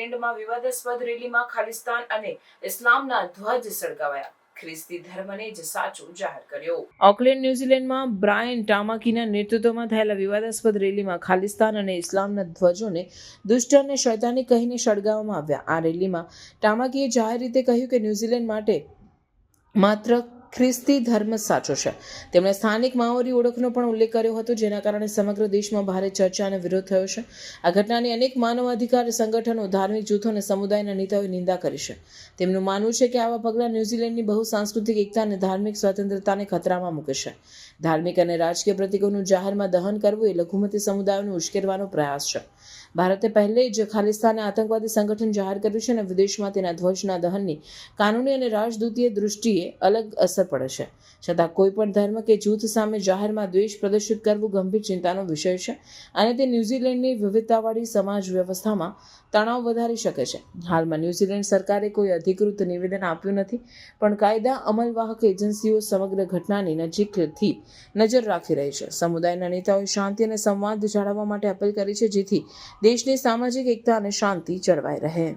ઓકલેન્ડમાં વિવાદાસ્પદ રેલીમાં ખાલિસ્તાન અને ઇસ્લામના ધ્વજ સળગાવાયા. ખ્રિસ્તી ધર્મને જ સાચો જાહેર કર્યો. ઓકલેન્ડ ન્યુઝીલેન્ડમાં બ્રાયન ટામાકીના નેતૃત્વમાં થયેલા વિવાદાસ્પદ રેલીમાં ખાલિસ્તાન અને ઇસ્લામના ધ્વજોને દુષ્ટ અને શૈતાની કહીને સળગાવવામાં આવ્યા. આ રેલીમાં ટામાકીએ જાહેર રીતે કહ્યું કે ન્યુઝીલેન્ડ માટે માત્ર ખ્રિસ્તી ધર્મ સાચો છે. તેમણે સ્થાનિક માઓરી ઓળખનો પણ ઉલ્લેખ કર્યો હતો, જેના કારણે સમગ્ર દેશમાં ભારે ચર્ચા અને વિરોધ થયો છે. આ ઘટનાની અનેક માનવાધિકાર સંગઠનો ધાર્મિક જૂથો અને સમુદાયના નેતાઓએ નિંદા કરી છે. તેમનું માનવું છે કે આવા પગલાં ન્યૂઝીલેન્ડની બહુ સાંસ્કૃતિક એકતા અને ધાર્મિક સ્વતંત્રતાને ખતરામાં મૂકે છે. ધાર્મિક અને રાજકીય પ્રતીકોનું જાહેરમાં દહન કરવું એ લઘુમતી સમુદાયોને ઉશ્કેરવાનો પ્રયાસ છે. ભારતે પહેલે જ ખાલિસ્તાને આતંકવાદી સંગઠન જાહેર કર્યું છે અને વિદેશમાં તેના ધ્વજના દહનની કાનૂની અને રાજદૂતીય દૃષ્ટિએ અલગ અસર પડે છે. છતાં કોઈ પણ ધર્મ કે જૂથ સામે જાહેરમાં દ્વેષ પ્રદર્શિત કરવું ગંભીર ચિંતાનો વિષય છે અને તે ન્યૂઝીલેન્ડની વિવિધતાવાળી સમાજ વ્યવસ્થામાં તણાવ વધારી શકે છે. હાલમાં ન્યૂઝીલેન્ડ સરકારે કોઈ અધિકૃત નિવેદન આપ્યું નથી, પણ કાયદા અમલવાહક એજન્સીઓ સમગ્ર ઘટનાની નજીકથી નજર રાખી રહી છે. સમુદાયના નેતાઓએ શાંતિ અને સંવાદ જાળવવા માટે અપીલ કરી છે, જેથી દેશની સામાજિક એકતા અને શાંતિ જળવાઈ રહે.